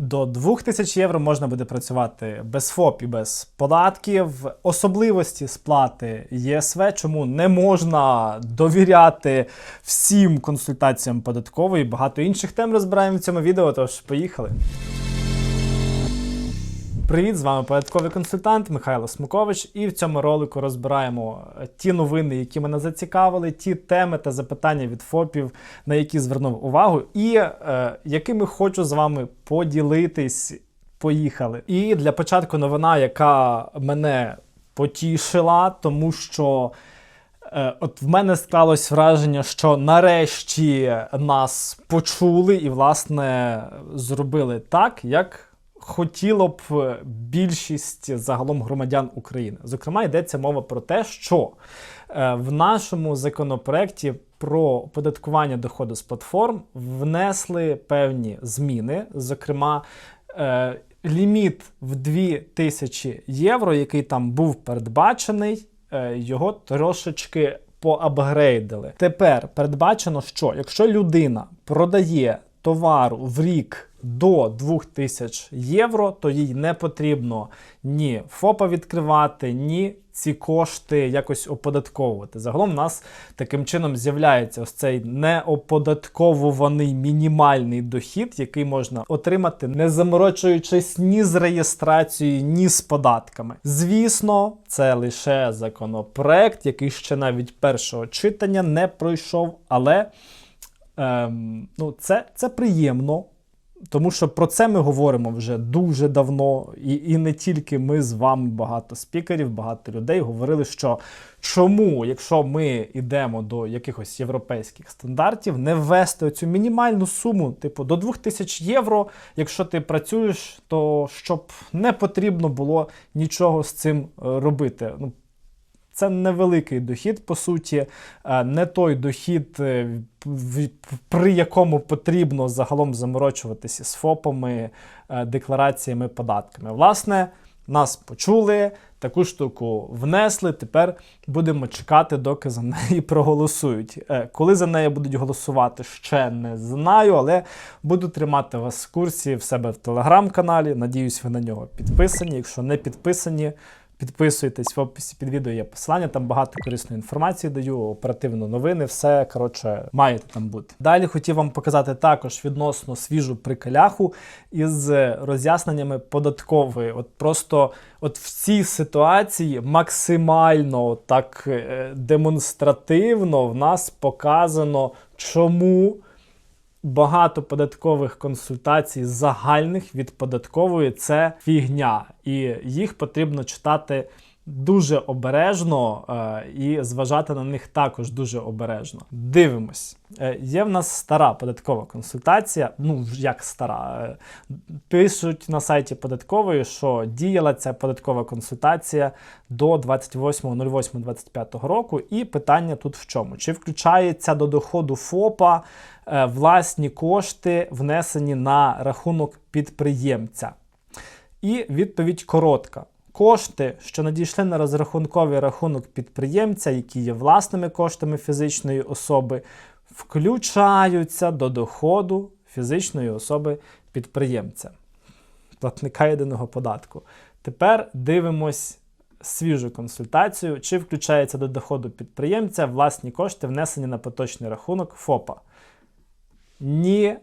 До 2000 євро можна буде працювати без ФОП і без податків. Особливості сплати ЄСВ, чому не можна довіряти всім консультаціям податкової. Багато інших тем розбираємо в цьому відео. Тож поїхали. Привіт, з вами податковий консультант Михайло Смукович, і в цьому ролику розбираємо е, ті новини, які мене зацікавили, ті теми та запитання від ФОПів, на які звернув увагу, і е, якими хочу з вами поділитись. Поїхали. І для початку новина, яка мене потішила, тому що. Е, От в мене склалось враження, що нарешті нас почули і, власне, зробили так, як хотіло б більшість загалом громадян України. Зокрема, йдеться мова про те, що е, в нашому законопроекті про оподаткування доходу з платформ внесли певні зміни, зокрема. е, Ліміт в 2000 євро, який там був передбачений, е, його трошечки поапгрейдили. Тепер передбачено, що якщо людина продає товару в рік до 2000 євро, то їй не потрібно ні ФОПа відкривати, ні ці кошти якось оподатковувати. Загалом в нас таким чином з'являється ось цей неоподатковуваний мінімальний дохід, який можна отримати, не заморочуючись ні з реєстрацією, ні з податками. Звісно, це лише законопроект, який ще навіть першого читання не пройшов, але ем, ну, це, це приємно. Тому що про це ми говоримо вже дуже давно, і і не тільки ми з вами, багато спікерів, багато людей говорили, що чому, якщо ми йдемо до якихось європейських стандартів, не ввести цю мінімальну суму, типу до 2000 євро, якщо ти працюєш, то щоб не потрібно було нічого з цим е, робити. Ну, це невеликий дохід, по суті, е, не той дохід, е, при якому потрібно загалом заморочуватися з ФОПами, е, деклараціями, податками. Власне, нас почули, таку штуку внесли. Тепер будемо чекати, доки за неї проголосують. Коли за неї будуть голосувати, ще не знаю, але буду тримати вас в курсі в себе в телеграм-каналі. Надіюсь, ви на нього підписані. Якщо не підписані, Підписуйтесь в описі під відео є посилання, там багато корисної інформації даю, оперативно новини, все коротше, маєте там бути. Далі хотів вам показати також відносно свіжу прикаляху із роз'ясненнями податкової. От просто от в цій ситуації максимально так е, демонстративно в нас показано, чому багато податкових консультацій загальних від податкової це фігня, і їх потрібно читати дуже обережно е, і зважати на них також дуже обережно. Дивимось. Е, є в нас стара податкова консультація. Ну, як стара. Е, пишуть на сайті податкової, що діяла ця податкова консультація до 28.08.25 року. І питання тут в чому? Чи включається до доходу ФОПа власні кошти, внесені на рахунок підприємця? І відповідь коротка. Кошти, що надійшли на розрахунковий рахунок підприємця, які є власними коштами фізичної особи, включаються до доходу фізичної особи підприємця, платника єдиного податку. Тепер дивимось свіжу консультацію, чи включається до доходу підприємця власні кошти, внесені на поточний рахунок ФОПа. Ні,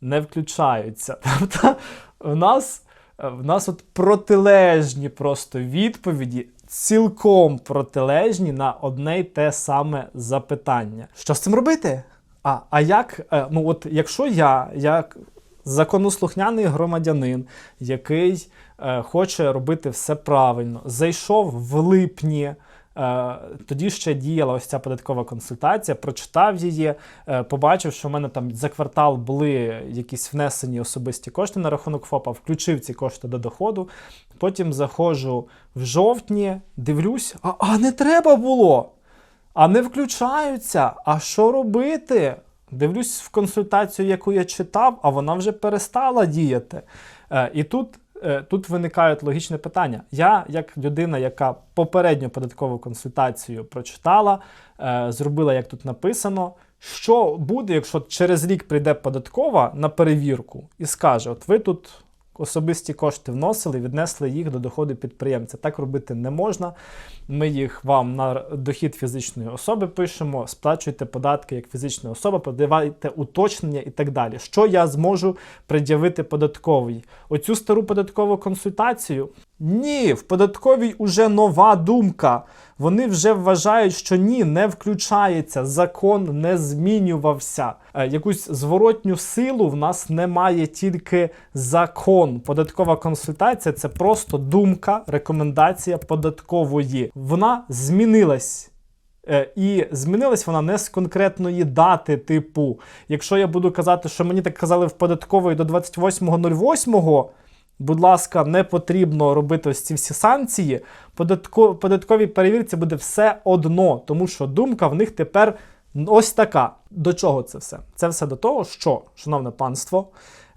не включаються. Тобто, в нас. Е, в нас от протилежні просто відповіді, цілком протилежні на одне й те саме запитання. Що з цим робити? А а як, е, ну от якщо я, як законослухняний громадянин, який е, хоче робити все правильно, зайшов в липні. Е, тоді ще діяла ось ця податкова консультація, прочитав її, е, побачив, що в мене там за квартал були якісь внесені особисті кошти на рахунок ФОПа, включив ці кошти до доходу. Потім заходжу в жовтні, дивлюсь, а, а не треба було. А не включаються. А що робити? Дивлюсь в консультацію, яку я читав, а вона вже перестала діяти. Е, і тут тут виникають логічне питання. Я, як людина, яка попередню податкову консультацію прочитала, е, зробила, як тут написано, Що буде, якщо через рік прийде податкова на перевірку і скаже: от ви тут особисті кошти вносили, віднесли їх до доходу підприємця. Так робити не можна. Ми їх вам на дохід фізичної особи пишемо, сплачуйте податки як фізична особа, подавайте уточнення і так далі. Що я зможу пред'явити податковий? Оцю стару податкову консультацію? Ні, в податковій уже нова думка. Вони вже вважають, що ні, не включається, закон не змінювався. Е, якусь зворотню силу в нас немає тільки закон. Податкова консультація це просто думка, рекомендація податкової. Вона змінилась. Е, І змінилась вона не з конкретної дати, типу, якщо я буду казати, що мені так казали в податкової до 28.08, будь ласка, не потрібно робити ось ці всі санкції. Податко, податковій перевірці буде все одно, тому що думка в них тепер ось така. До чого це все? Це все до того, що, шановне панство,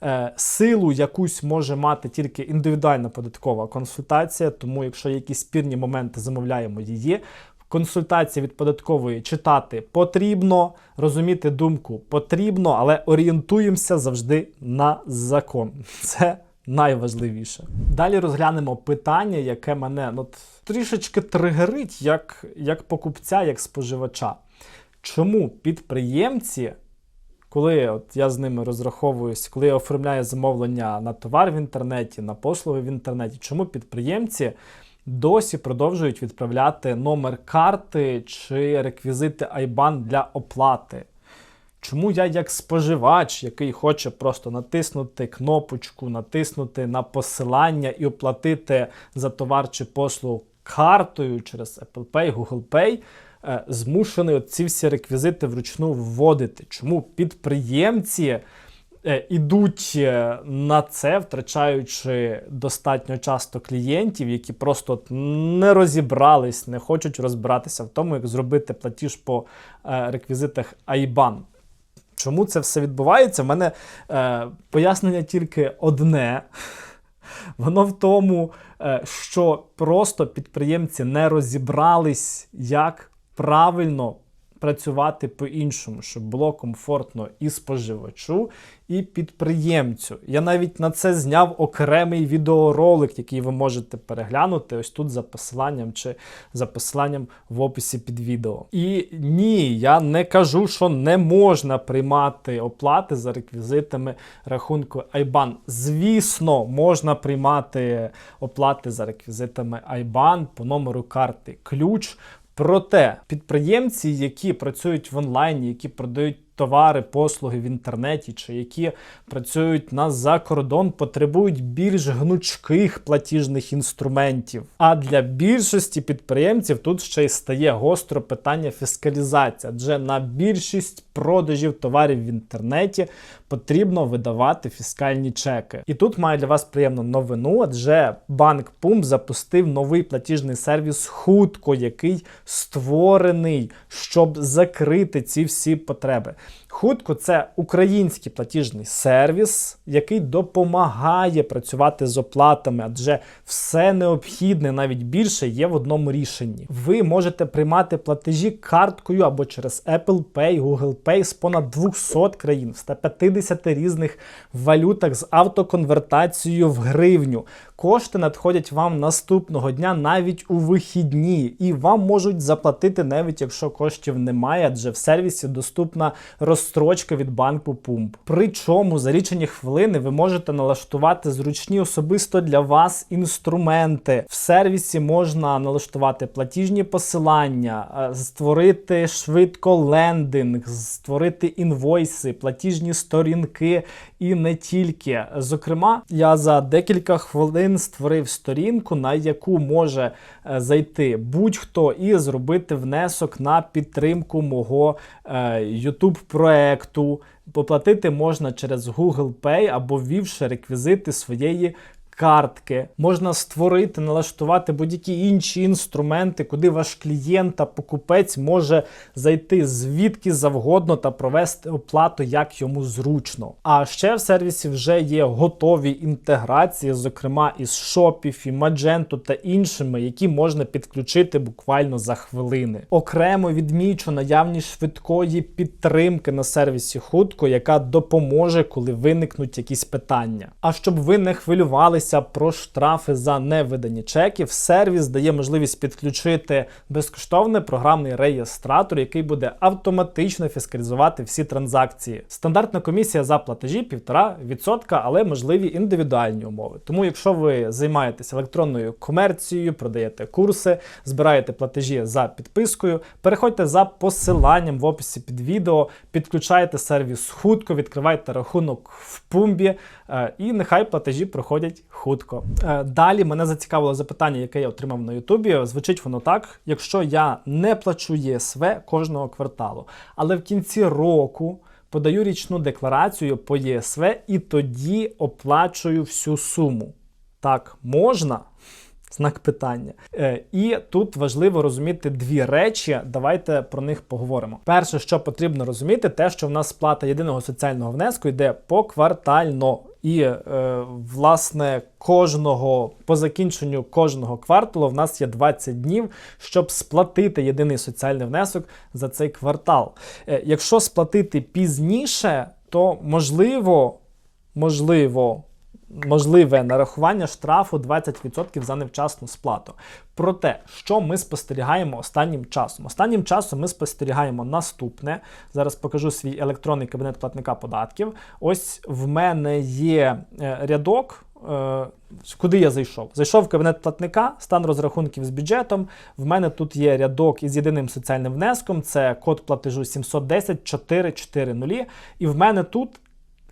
е, силу якусь може мати тільки індивідуальна податкова консультація, тому якщо є якісь спірні моменти, замовляємо її. Консультації від податкової читати потрібно, розуміти думку потрібно, але орієнтуємося завжди на закон. Це найважливіше. Далі розглянемо питання, яке мене ну, трішечки тригерить як, як покупця, як споживача. Чому підприємці, коли от я з ними розраховуюсь, коли я оформляю замовлення на товар в інтернеті, на послуги в інтернеті, чому підприємці досі продовжують відправляти номер карти чи реквізити IBAN для оплати? Чому я, як споживач, який хоче просто натиснути кнопочку, натиснути на посилання і оплатити за товар чи послугу картою через Apple Pay, Google Pay, е, змушений ці всі реквізити вручну вводити? Чому підприємці е, ідуть е, на це, втрачаючи достатньо часто клієнтів, які просто не розібрались, не хочуть розбиратися в тому, як зробити платіж по реквізитах IBAN? Чому це все відбувається? В мене е, пояснення тільки одне. Воно в тому, е, що просто підприємці не розібрались, як правильно працювати по-іншому, щоб було комфортно і споживачу, і підприємцю. Я навіть на це зняв окремий відеоролик, який ви можете переглянути ось тут за посиланням чи за посиланням в описі під відео. І ні, я не кажу, що не можна приймати оплати за реквізитами рахунку IBAN. Звісно, можна приймати оплати за реквізитами IBAN по номеру карти ключ. Проте підприємці, які працюють в онлайні, які продають товари, послуги в інтернеті, чи які працюють на за кордон, потребують більш гнучких платіжних інструментів. А для більшості підприємців тут ще й стає гостро питання фіскалізації, адже на більшість продажів товарів в інтернеті потрібно видавати фіскальні чеки. І тут маю для вас приємну новину, адже банк Пумп запустив новий платіжний сервіс хутко, який створений, щоб закрити ці всі потреби. Хутко це український платіжний сервіс, який допомагає працювати з оплатами, адже все необхідне, навіть більше, є в одному рішенні. Ви можете приймати платежі карткою або через Apple Pay, Google Pay з понад 200 країн в 150 різних валютах з автоконвертацією в гривню. Кошти надходять вам наступного дня навіть у вихідні, і вам можуть заплатити, навіть якщо коштів немає, адже в сервісі доступна розстрочка від банку Пумп. Причому за лічені хвилини ви можете налаштувати зручні особисто для вас інструменти. В сервісі можна налаштувати платіжні посилання, е, створити швидко лендинг, створити інвойси, платіжні сторінки і не тільки. Зокрема, я за декілька хвилин створив сторінку, на яку може е, зайти будь-хто і зробити внесок на підтримку мого е, YouTube проекту. Поплатити можна через Google Pay або ввівши реквізити своєї картки, можна створити, налаштувати будь-які інші інструменти, куди ваш клієнт та покупець може зайти звідки завгодно та провести оплату як йому зручно. А ще в сервісі вже є готові інтеграції, зокрема із Shopify, Magento та іншими, які можна підключити буквально за хвилини. Окремо відмічу наявність швидкої підтримки на сервісі хутко, яка допоможе, коли виникнуть якісь питання. А щоб ви не хвилювалися про штрафи за невидані чеків, сервіс дає можливість підключити безкоштовний програмний реєстратор, який буде автоматично фіскалізувати всі транзакції. Стандартна комісія за платежі 1,5%, але можливі індивідуальні умови. Тому, якщо ви займаєтесь електронною комерцією, продаєте курси, збираєте платежі за підпискою, переходьте за посиланням в описі під відео, підключайте сервіс хутко, відкривайте рахунок в пумбі, е, і нехай платежі проходять хутко. Е, Далі мене зацікавило запитання, яке я отримав на Ютубі. Звучить воно так: якщо я не плачу ЄСВ кожного кварталу, але в кінці року. Подаю річну декларацію по ЄСВ і тоді оплачую всю суму. Так можна? Знак питання. Е, і тут важливо розуміти дві речі. Давайте про них поговоримо. Перше, що потрібно розуміти, те, що в нас сплата єдиного соціального внеску йде поквартально. І, е, власне, кожного по закінченню кожного кварталу в нас є 20 днів, щоб сплатити єдиний соціальний внесок за цей квартал. Е, якщо сплатити пізніше, то можливо, можливо можливе нарахування штрафу 20% за невчасну сплату. Проте, що ми спостерігаємо останнім часом? Останнім часом ми спостерігаємо наступне. Зараз покажу свій електронний кабінет платника податків. Ось в мене є е, рядок. Е, куди я зайшов? Зайшов в кабінет платника, стан розрахунків з бюджетом. В мене тут є рядок із єдиним соціальним внеском, це код платежу 710 440. І в мене тут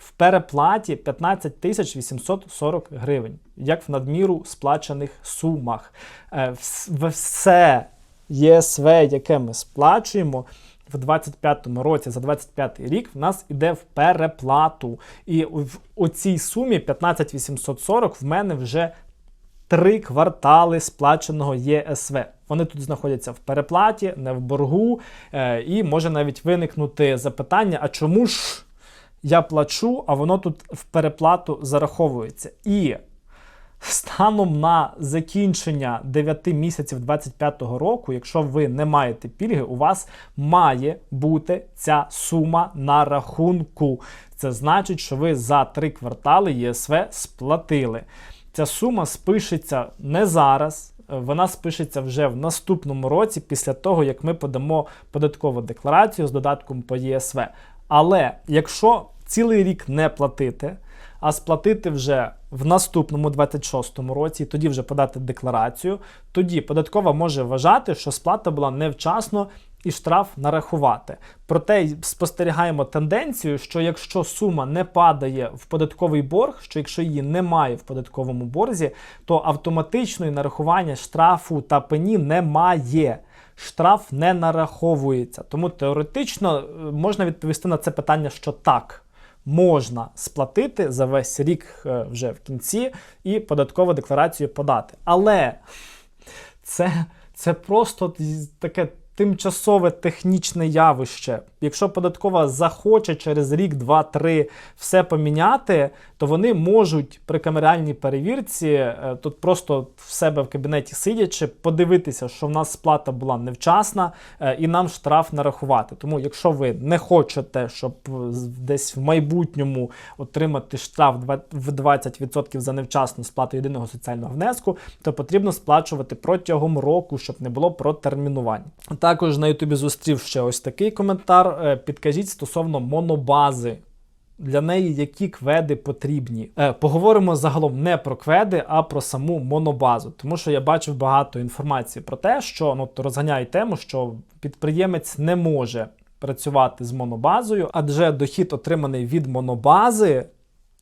в переплаті 15 тисяч 840 гривень, як в надміру сплачених сумах. Е, все ЄСВ, яке ми сплачуємо. В 25-му році за 25-й рік в нас іде в переплату. І в оцій сумі 15 840 в мене вже три квартали сплаченого ЄСВ. Вони тут знаходяться в переплаті, не в боргу. Е, і може навіть виникнути запитання: а чому ж я плачу, а воно тут в переплату зараховується. І станом на закінчення 9 місяців 2025 року, якщо ви не маєте пільги, у вас має бути ця сума на рахунку. Це значить, що ви за три квартали ЄСВ сплатили. Ця сума спишеться не зараз. Вона спишеться вже в наступному році, після того, як ми подамо податкову декларацію з додатком по ЄСВ. Але якщо цілий рік не платити, а сплатити вже в наступному 26-му році, тоді вже подати декларацію, тоді податкова може вважати, що сплата була невчасно і штраф нарахувати. Проте спостерігаємо тенденцію, що якщо сума не падає в податковий борг, що якщо її немає в податковому борзі, то автоматичної нарахування штрафу та пені немає штраф не нараховується. Тому теоретично е, можна відповісти на це питання, що так. Можна сплатити за весь рік е, вже в кінці і податкову декларацію подати. Але це це просто таке тимчасове технічне явище. Якщо податкова захоче через рік, два, три все поміняти, то вони можуть при камеральній перевірці е, тут просто в себе в кабінеті сидячи, подивитися, що в нас сплата була невчасна, е, і нам штраф нарахувати. Тому, якщо ви не хочете, щоб десь в майбутньому отримати штраф в 20% за невчасну сплату єдиного соціального внеску, то потрібно сплачувати протягом року, щоб не було протермінувань. Також на Ютубі зустрів ще ось такий коментар. Е, підкажіть стосовно монобази. Для неї які кведи потрібні. Е, Поговоримо загалом не про кведи, а про саму монобазу. Тому що я бачив багато інформації про те, що ну, розганяє тему, що підприємець не може працювати з монобазою, адже дохід, отриманий від монобази,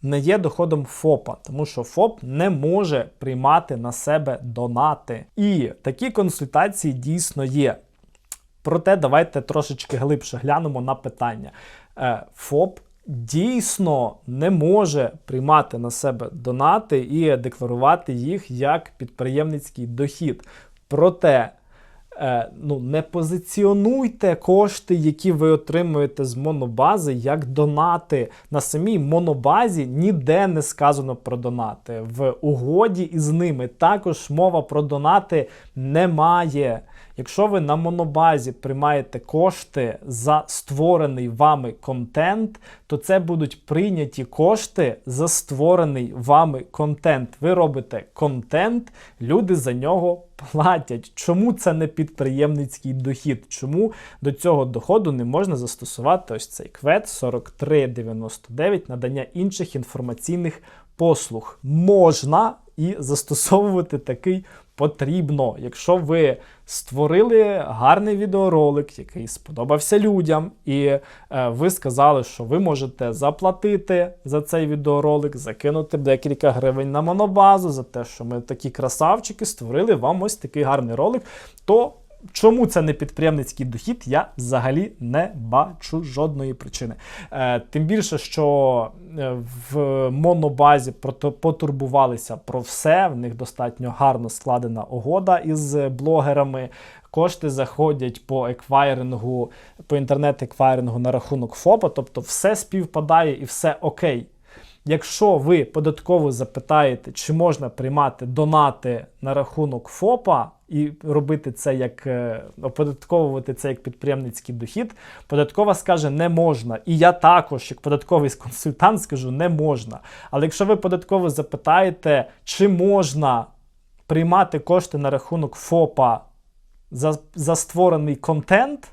не є доходом ФОПа, тому що ФОП не може приймати на себе донати. І такі консультації дійсно є. Проте давайте трошечки глибше глянемо на питання. Е, ФОП дійсно не може приймати на себе донати і декларувати їх як підприємницький дохід. Проте е, ну, не позиціонуйте кошти, які ви отримуєте з монобази, як донати. На самій монобазі ніде не сказано про донати. В угоді із ними також мова про донати немає. Якщо ви на монобазі приймаєте кошти за створений вами контент, то це будуть прийняті кошти за створений вами контент. Ви робите контент, люди за нього платять. Чому це не підприємницький дохід? Чому до цього доходу не можна застосувати ось цей квет 4399 надання інших інформаційних послуг? Можна і застосовувати такий потрібно. Якщо ви створили гарний відеоролик, який сподобався людям, і е, ви сказали, що ви можете заплатити за цей відеоролик, закинути декілька гривень на монобазу за те, що ми такі красавчики створили вам ось такий гарний ролик, то Чому це не підприємницький дохід, я взагалі не бачу жодної причини. Е, тим більше, що е, в монобазі потурбувалися про все. В них достатньо гарно складена угода із блогерами. Кошти заходять по еквайрингу, по інтернет-еквайрингу на рахунок ФОПа, тобто все співпадає і все окей. Якщо ви податково запитаєте, чи можна приймати донати на рахунок ФОПа і робити це як е, оподатковувати це як підприємницький дохід, податкова скаже не можна. І я також, як податковий консультант, скажу не можна. Але якщо ви податково запитаєте, чи можна приймати кошти на рахунок ФОПа за, за створений контент,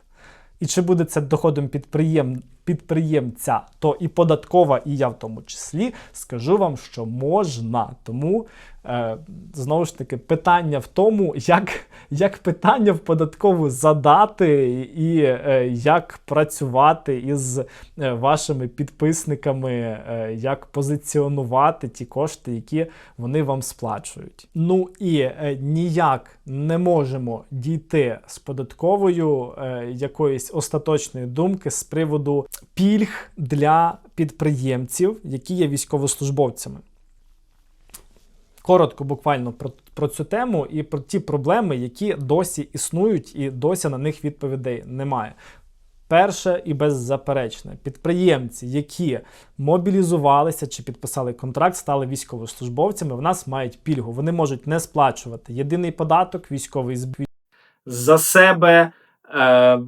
і чи буде це доходом підприєм, підприємця, то і податкова, і я в тому числі скажу вам, що можна. Тому е, знову ж таки питання в тому, як, як питання в податкову задати, і е, як працювати із е, вашими підписниками, е, як позиціонувати ті кошти, які вони вам сплачують. Ну і е, ніяк не можемо дійти з податковою е, якоїсь остаточної думки з приводу пільг для підприємців, які є військовослужбовцями. Коротко, буквально про, про цю тему і про ті проблеми, які досі існують, і досі на них відповідей немає. Перше і беззаперечне, підприємці, які мобілізувалися чи підписали контракт, стали військовослужбовцями, в нас мають пільгу. Вони можуть не сплачувати єдиний податок, військовий збір за себе. Е,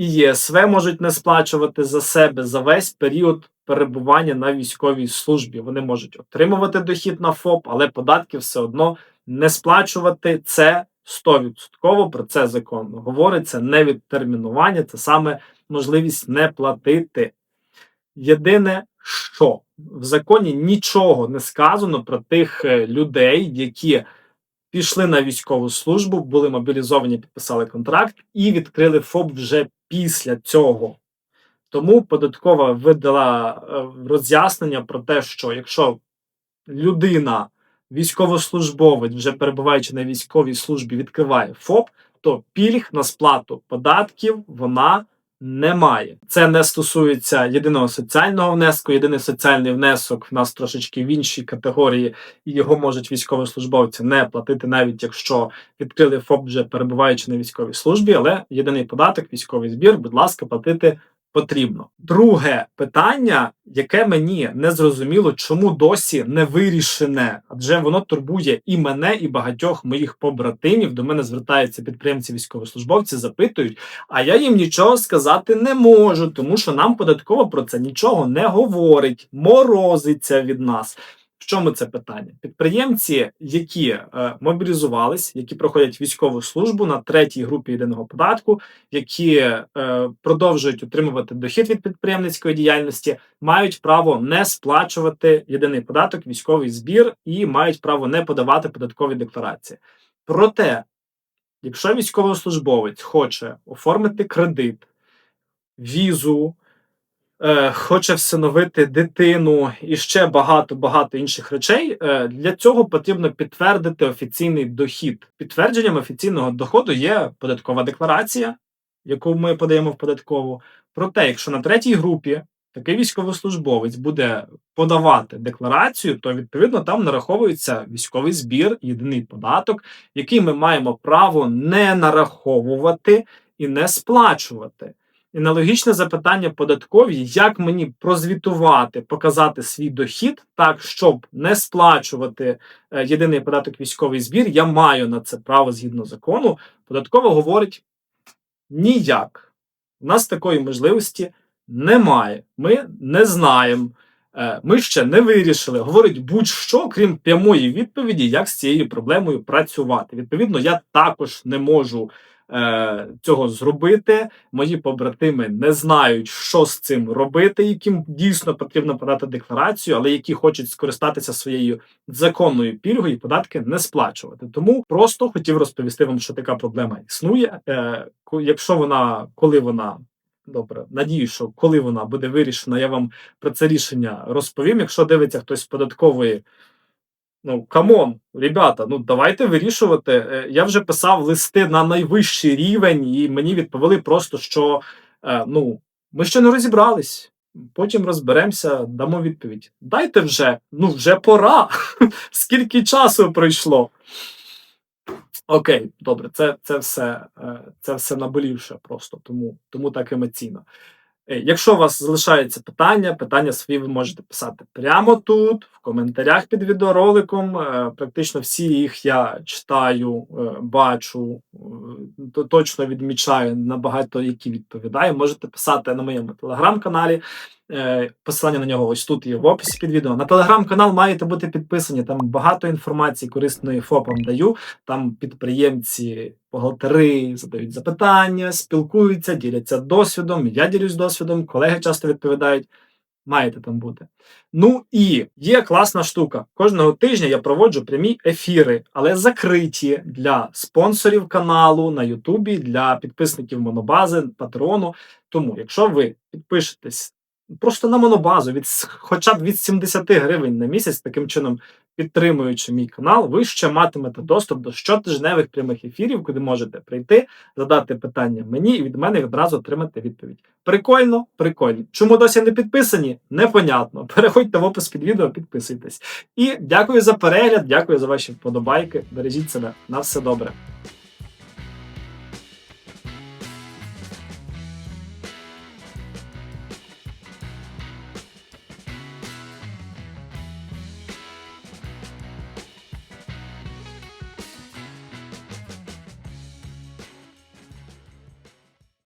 і ЄСВ можуть не сплачувати за себе за весь період перебування на військовій службі. Вони можуть отримувати дохід на ФОП, але податки все одно не сплачувати. Це 100% про це закон говорить. Це не відтермінування, це саме можливість не платити. Єдине, що в законі нічого не сказано про тих е, людей, які пішли на військову службу, були мобілізовані, підписали контракт і відкрили ФОП вже після цього. Тому податкова видала е, роз'яснення про те, що якщо людина, військовослужбовець, вже перебуваючи на військовій службі, відкриває ФОП, то пільг на сплату податків вона не має. Це не стосується єдиного соціального внеску. Єдиний соціальний внесок в нас трошечки в іншій категорії, і його можуть військовослужбовці не платити, навіть якщо відкрили ФОП, вже перебуваючи на військовій службі. Але єдиний податок, військовий збір, будь ласка, платити потрібно. Друге питання, яке мені не зрозуміло, чому досі не вирішене, адже воно турбує і мене, і багатьох моїх побратимів. До мене звертаються підприємці, військовослужбовці, запитують, а я їм нічого сказати не можу, тому що нам податково про це нічого не говорить, морозиться від нас. Чому це питання? Підприємці, які е, мобілізувались, які проходять військову службу на третій групі єдиного податку, які е, продовжують отримувати дохід від підприємницької діяльності, мають право не сплачувати єдиний податок, військовий збір і мають право не подавати податкові декларації. Проте, якщо військовослужбовець хоче оформити кредит, візу, е, хоче всиновити дитину і ще багато багато інших речей. е, Для цього потрібно підтвердити офіційний дохід. Підтвердженням офіційного доходу є податкова декларація, яку ми подаємо в податкову. Проте, якщо на третій групі такий військовослужбовець буде подавати декларацію, то відповідно там нараховується військовий збір, єдиний податок, який ми маємо право не нараховувати і не сплачувати. Аналогічне запитання податкові, як мені прозвітувати, показати свій дохід так, щоб не сплачувати е, єдиний податок військовий збір, я маю на це право згідно закону. Податково говорить ніяк. У нас такої можливості немає. Ми не знаємо. Е, Ми ще не вирішили. Говорить будь-що, крім прямої відповіді, як з цією проблемою працювати. Відповідно, я також не можу е, цього зробити. Мої побратими не знають, що з цим робити, яким дійсно потрібно подати декларацію, але які хочуть скористатися своєю законною пільгою і податки не сплачувати. Тому просто хотів розповісти вам, що така проблема існує. Е, якщо вона, коли вона. Добре, надію, що коли вона буде вирішена, я вам про це рішення розповім. Якщо дивиться хтось з податкової, ну камон, ребята, ну давайте вирішувати. Е, Я вже писав листи на найвищий рівень, і мені відповіли просто, що е, ну ми ще не розібрались. Потім розберемося, дамо відповідь. Дайте вже, ну вже пора. Скільки часу пройшло? Окей, добре, це, це все е, це все наболівше просто, тому, тому так емоційно. Е, Якщо у вас залишаються питання, питання свої ви можете писати прямо тут, в коментарях під відеороликом. Е, Практично всі їх я читаю, е, бачу, точно відмічаю на багато які відповідаю. Можете писати на моєму телеграм-каналі. Е, Посилання на нього ось тут є в описі під відео. На телеграм-канал маєте бути підписані. Там багато інформації корисної ФОПам даю. Там підприємці, бухгалтери задають запитання, спілкуються, діляться досвідом. Я ділюсь досвідом, колеги часто відповідають. Маєте там бути. Ну і є класна штука. Кожного тижня я проводжу прямі ефіри, але закриті для спонсорів каналу на Ютубі, для підписників Монобази, Патреону. Тому, якщо ви підпишетесь просто на монобазу від хоча б від 70 гривень на місяць, таким чином підтримуючи мій канал, ви ще матимете доступ до щотижневих прямих ефірів, куди можете прийти, задати питання мені і від мене відразу отримати відповідь. Прикольно, прикольно. Чому досі не підписані? Непонятно. Переходьте в опис під відео, підписуйтесь. І дякую за перегляд, дякую за ваші вподобайки. Бережіть себе. На все добре.